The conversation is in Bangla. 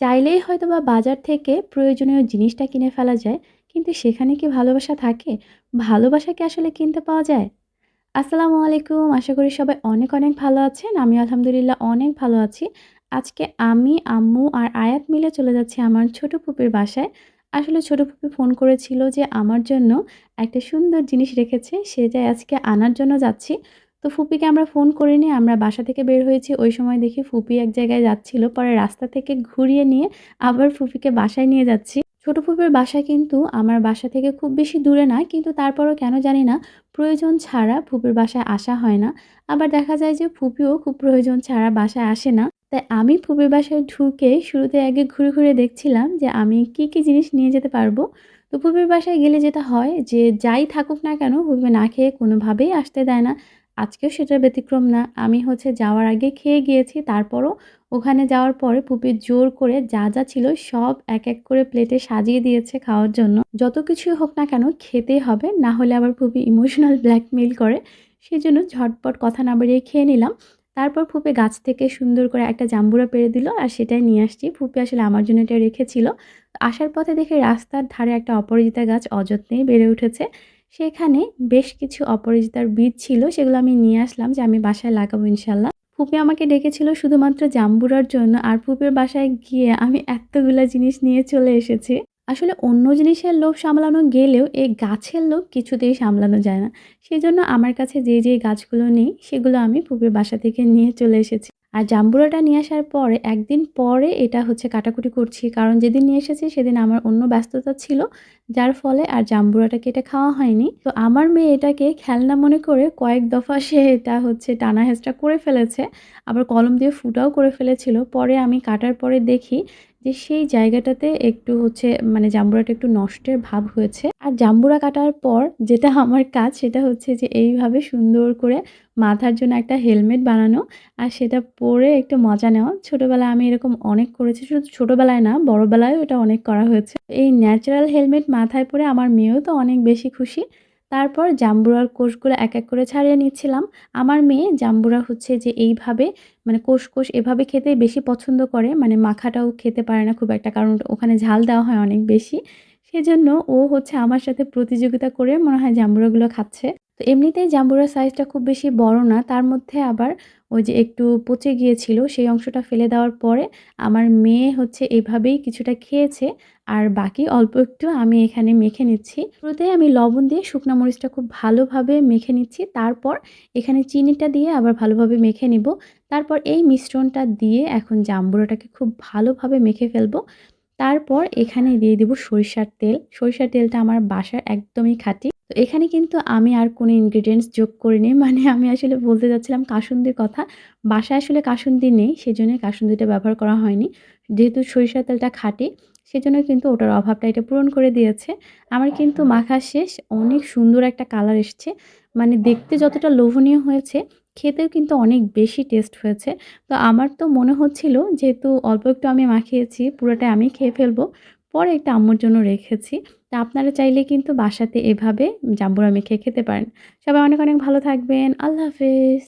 চাইলেই হয়তো বা বাজার থেকে প্রয়োজনীয় জিনিসটা কিনে ফেলা যায়, কিন্তু সেখানে কি ভালোবাসা থাকে? ভালোবাসা কি আসলে কিনতে পাওয়া যায়? আসসালামু আলাইকুম, আশা করি সবাই অনেক অনেক ভালো আছেন। আমি আলহামদুলিল্লাহ অনেক ভালো আছি। আজকে আমি, আম্মু আর আয়াত মিলে চলে যাচ্ছি আমার ছোট ফুপির বাসায়। আসলে ছোট ফুপি ফোন করেছিল যে আমার জন্য একটা সুন্দর জিনিস রেখেছে, সেটাই আজকে আনার জন্য যাচ্ছি। তো ফুপিকে আমরা ফোন করিনি, আমরা বাসা থেকে বের হয়েছি। ওই সময় দেখি ফুপি এক জায়গায় যাচ্ছিল, পরে রাস্তা থেকে ঘুরিয়ে নিয়ে আবার ফুপিকে বাসায় নিয়ে যাচ্ছি। ছোট ফুপির বাসা কিন্তু আমার বাসা থেকে খুব বেশি দূরে না, কিন্তু তারপরও কেন জানি না, প্রয়োজন ছাড়া ফুপির বাসায় আসা হয় না। আবার দেখা যায় যে ফুপিও খুব প্রয়োজন ছাড়া বাসায় আসে না। তাই আমি ফুপির বাসায় ঢুকে শুরুতে আগে ঘুরে ঘুরে দেখছিলাম যে আমি কি কি জিনিস নিয়ে যেতে পারব। তো ফুপির বাসায় গেলে যেটা হয় যে যাই থাকুক না কেন ফুপি না খেয়ে কোনোভাবেই আসতে দেয় না। আজকেও সেটার ব্যতিক্রম না। আমি হচ্ছে যাওয়ার আগে খেয়ে গিয়েছি, তারপরও ওখানে যাওয়ার পরে পুপি জোর করে যা যা ছিল সব এক এক করে প্লেটে সাজিয়ে দিয়েছে খাওয়ার জন্য। যত কিছুই হোক না কেন খেতেই হবে, না হলে আবার ফুপি ইমোশনাল ব্ল্যাকমেল করে। সেই জন্য ঝটপট কথা না বেরিয়ে খেয়ে নিলাম। তারপর ফুপে গাছ থেকে সুন্দর করে একটা জাম্বুরা পেরে দিল আর সেটাই নিয়ে আসছি। ফুপি আসলে আমার জন্য এটা রেখেছিল। আসার পথে দেখে রাস্তার ধারে একটা অপরাজিতা গাছ অযত্নেই বেড়ে উঠেছে। সেখানে বেশ কিছু অপরাজিতার বীজ ছিল, সেগুলো আমি নিয়ে আসলাম যে আমি বাসায় লাগাবো ইনশাল্লাহ ফুপি আমাকে ডেকেছিল শুধুমাত্র জাম্বুরার জন্য, আর ফুপের বাসায় গিয়ে আমি এতগুলো জিনিস নিয়ে চলে এসেছি। আসলে অন্য জিনিসের লোভ সামলানো গেলেও এই গাছের লোভ কিছুতেই সামলানো যায় না। সেই জন্য আমার কাছে যে যে গাছগুলো নেই, সেগুলো আমি ফুপির বাসা থেকে নিয়ে চলে এসেছি। আর জাম্বুরাটা নিয়ে আসার পরে, একদিন পরে এটা হচ্ছে কাটাকুটি করছি। কারণ যেদিন নিয়ে এসেছি, সেদিন আমার অন্য ব্যস্ততা ছিল। যার ফলে আর জাম্বুরাটাকে এটা খাওয়া হয়নি। তো আমার মেয়ে এটাকে খেলনা মনে করে কয়েক দফা সে এটা হচ্ছে টানা হেঁচড়া করে ফেলেছে। আবার কলম দিয়ে ফুটাও করে ফেলেছিল। পরে আমি কাটার পরে দেখি যে সেই জায়গাটাতে একটু হচ্ছে মানে জাম্বুরাটা একটু নষ্টের ভাব হয়েছে। আর জাম্বুরা কাটার পর যেটা আমার কাজ সেটা হচ্ছে যে এইভাবে সুন্দর করে মাথার জন্য একটা হেলমেট বানানো আর সেটা পরে একটু মজা নেওয়া। ছোটোবেলায় আমি এরকম অনেক করেছি, শুধু ছোটোবেলায় না, বড়োবেলায়ও এটা অনেক করা হয়েছে। এই ন্যাচারাল হেলমেট মাথায় পরে আমার মেয়েও তো অনেক বেশি খুশি। তারপর জাম্বুরার কোষগুলো এক এক করে ছাড়িয়ে নিচ্ছিলাম। আমার মেয়ে জাম্বুরা হচ্ছে যে এইভাবে মানে কোষ কোষ এভাবে খেতে বেশি পছন্দ করে মানে মাখাটাও খেতে পারে না খুব একটা, কারণ ওখানে ঝাল দেওয়া হয় অনেক বেশি। সেজন্য ও হচ্ছে আমার সাথে প্রতিযোগিতা করে মনে হয় জাম্বুরাগুলো খাচ্ছে। তো এমনিতেই জাম্বুরার সাইজটা খুব বেশি বড় না, তার মধ্যে আবার ওই যে একটু পচে গিয়েছিল সেই অংশটা ফেলে দেওয়ার পরে আমার মেয়ে হচ্ছে এভাবেই কিছুটা খেয়েছে আর বাকি অল্প একটু আমি এখানে মেখে নিচ্ছি। শুরুতে আমি লবণ দিয়ে শুকনো মরিচটা খুব ভালোভাবে মেখে নিচ্ছি, তারপর এখানে চিনিটা দিয়ে আবার ভালোভাবে মেখে নিব। তারপর এই মিশ্রণটা দিয়ে এখন জাম্বুরাটাকে খুব ভালোভাবে মেখে ফেলব। তারপর এখানে দিয়ে দিব সরিষার তেল। সরিষার তেলটা আমার বাসার একদমই খাঁটি। তো এখানে কিন্তু আমি আর কোনো ইনগ্রিডিয়েন্টস যোগ করিনি। মানে আমি আসলে বলতে যাচ্ছিলাম কাসুন্দির কথা। বাসায় আসলে কাসুন্দি নেই সেই সেজন্য কাসুন্দিটা ব্যবহার করা হয়নি। যেহেতু সরিষার তেলটা খাঁটি, সেজন্য কিন্তু ওটার অভাবটা এটা পূরণ করে দিয়েছে। আমার কিন্তু মাখা শেষ, অনেক সুন্দর একটা কালার এসছে। মানে দেখতে যতটা লোভনীয় হয়েছে, খেতেও কিন্তু অনেক বেশি টেস্ট হয়েছে। তো আমার তো মনে হচ্ছিল যেহেতু অল্প একটু আমি মাখিয়েছি, পুরোটা আমি খেয়ে ফেলব, পরে একটা আম্মুর জন্য রেখেছি। তা আপনারা চাইলে কিন্তু বাসাতে এভাবে জাম্বুরা মেখে খেতে পারেন। সবাই অনেক অনেক ভালো থাকবেন, আল্লাহ হাফেজ।